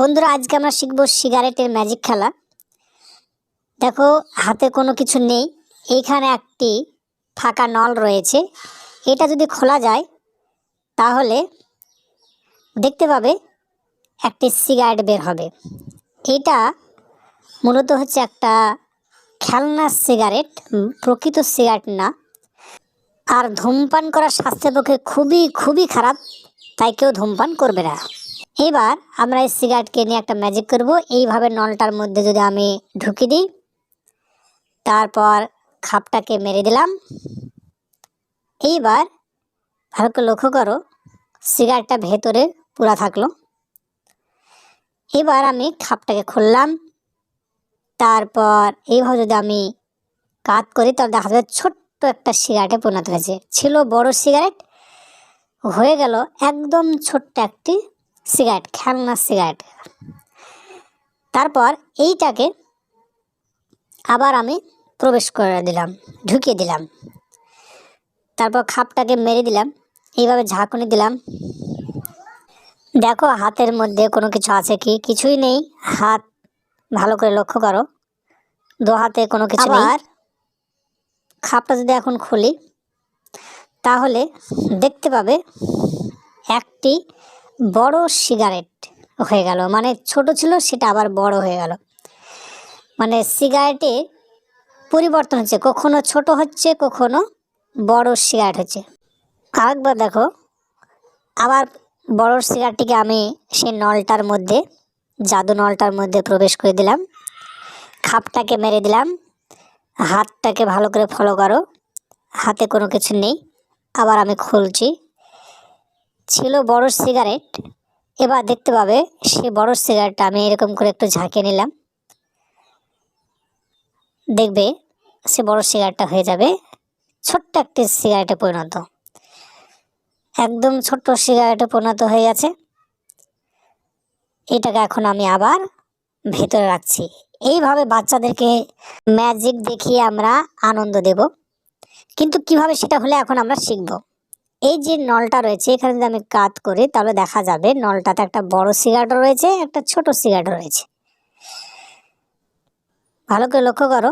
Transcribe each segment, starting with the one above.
বন্ধুরা, আজকে আমরা শিখব সিগারেটের ম্যাজিক খেলা। দেখো, হাতে কোনো কিছু নেই, এইখানে একটি ফাঁকা নল রয়েছে। এটা যদি খোলা যায়, তাহলে দেখতে পাবে একটি সিগারেট বের হবে। এটা মূলত হচ্ছে একটা খেলনা সিগারেট প্রকৃত সিগারেট না। আর ধূমপান করা স্বাস্থ্যের পক্ষে খুবই খুবই খারাপ, তাই কেউ ধূমপান করবে না। এবার আমরা এই সিগারেটকে নিয়ে একটা ম্যাজিক করব। এইভাবে নলটার মধ্যে যদি আমি ঢুকি দিই, তারপর খাপটাকে মেরে দিলাম। এইবার ভালো করে লক্ষ্য করো, সিগারেটটা ভেতরে পুরা থাকল। এবার আমি খাপটাকে খুললাম। তারপর এইভাবে যদি আমি কাত করি, তাহলে দেখা যাবে ছোট্ট একটা সিগারেটে পরিণত হয়েছে। ছিল বড় সিগারেট, হয়ে গেল একদম ছোট্ট একটি সিগারেট খেলনা সিগারেট। তারপর এইটাকে আবার আমি প্রবেশ করে দিলাম ঢুকিয়ে দিলাম। তারপর খাপটাকে মেরে দিলাম এইভাবে ঝাঁকুনি দিলাম। দেখো হাতের মধ্যে কোনো কিছু আছে কি? কিছুই নেই। হাত ভালো করে লক্ষ্য করো। দু হাতে কোনো কিছু আর খাপটা যদি এখন খুলি তাহলে দেখতে পাবে একটি বড় সিগারেট হয়ে গেল। মানে ছোট ছিল, সেটা আবার বড় হয়ে গেল। মানে সিগারেটে পরিবর্তন হচ্ছে। কখনো ছোট হচ্ছে, কখনো বড় সিগারেট হচ্ছে। আরেকবার দেখো, আবার বড় সিগারেটটিকে আমি সেই নলটার মধ্যে, জাদু নলটার মধ্যে প্রবেশ করে দিলাম। খাপটাকে মেরে দিলাম। হাতটাকে ভালো করে ফলো করো। হাতে কোনো কিছু নেই। আবার আমি খুলছি। ছিল বড় সিগারেট। এবার দেখতে পাবে সে বড় সিগারেটটা আমি এরকম করে একটু ঝাঁকে নিলাম। দেখবে সে বড় সিগারেটটা হয়ে যাবে ছোট্ট একটি সিগারেটে পরিণত। একদম ছোট্ট সিগারেটে পরিণত হয়ে গেছে। এটাকে এখন আমি আবার ভেতরে রাখছি। এইভাবে বাচ্চাদেরকে ম্যাজিক দেখিয়ে আমরা আনন্দ দেব। কিন্তু কীভাবে সেটা হলে এখন আমরা শিখব? এই যে নলটা রয়েছে, এখানে যদি আমি কাত করি, তাহলে দেখা যাবে নলটাতে একটা বড় সিগারেটও রয়েছে, একটা ছোট সিগারেটও রয়েছে। ভালো করে লক্ষ্য করো,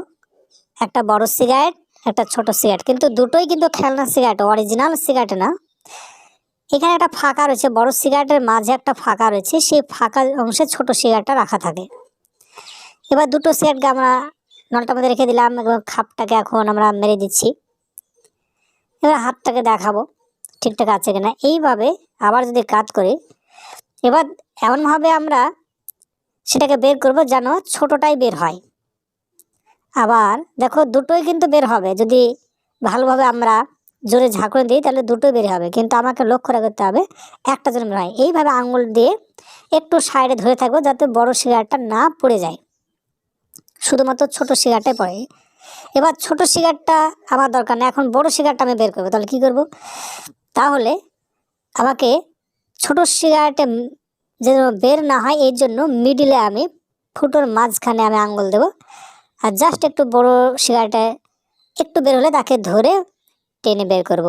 একটা বড় সিগারেট, একটা ছোট সিগারেট, কিন্তু দুটোই কিন্তু খেলনা সিগারেট, অরিজিনাল সিগারেট না। এখানে একটা ফাঁকা রয়েছে, বড় সিগারেটের মাঝে একটা ফাঁকা রয়েছে, সেই ফাঁকা অংশে ছোট সিগারেটটা রাখা থাকে। এবার দুটো সিগারেটকে আমরা নলটার মধ্যে রেখে দিলাম, এবং খাপটাকে এখন আমরা মেরে দিচ্ছি। এবার হাতটাকে দেখাবো। ঠিকঠাক আছে কিনা, এইভাবে আবার যদি কাজ করি, এবার এমনভাবে আমরা সেটাকে বের করব যেন ছোটটাই বের হয়। আবার দেখো দুটোই কিন্তু বের হবে, যদি ভালোভাবে আমরা জোরে ঝাঁকুনি দিই তাহলে দুটোই বের হবে, কিন্তু আমাকে লক্ষ্য রাখতে হবে একটা যেন বের হয়। এইভাবে আঙুল দিয়ে একটু সাইডে ধরে থাকব যাতে বড় সিগারেটটা না পড়ে যায়। শুধুমাত্র ছোট সিগারেটটাই পড়ে। এবার ছোট সিগারেটটা আমার দরকার নেই, এখন বড় সিগারেটটা আমি বের করব, তাহলে কী করব? তাহলে আমাকে ছোট সিগারেটে যেন বের না হয়, এর জন্য মিডিলে আমি ফুটোর মাঝখানে আমি আঙ্গুল দেব। আর জাস্ট একটু বড় সিগারেটে একটু বের হলে তাকে ধরে টেনে বের করব।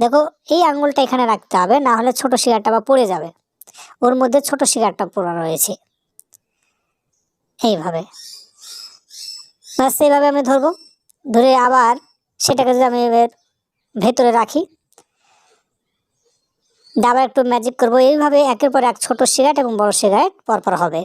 দেখো, এই আঙ্গুলটা এখানে রাখতে হবে, না হলে ছোট সিগারেটটা আবার পড়ে যাবে। ওর মধ্যে ছোট সিগারেটটা পড়া রয়েছে। এইভাবে। ব্যাস, এইভাবে আমি ধরবো। ধরে আবার সেটাকে যদি আমি এবার ভেতরে রাখি দিয়ে আবার একটু ম্যাজিক করব। এইভাবে একের পর এক ছোট সিগারেট এবং বড় সিগারেট পরপর হবে।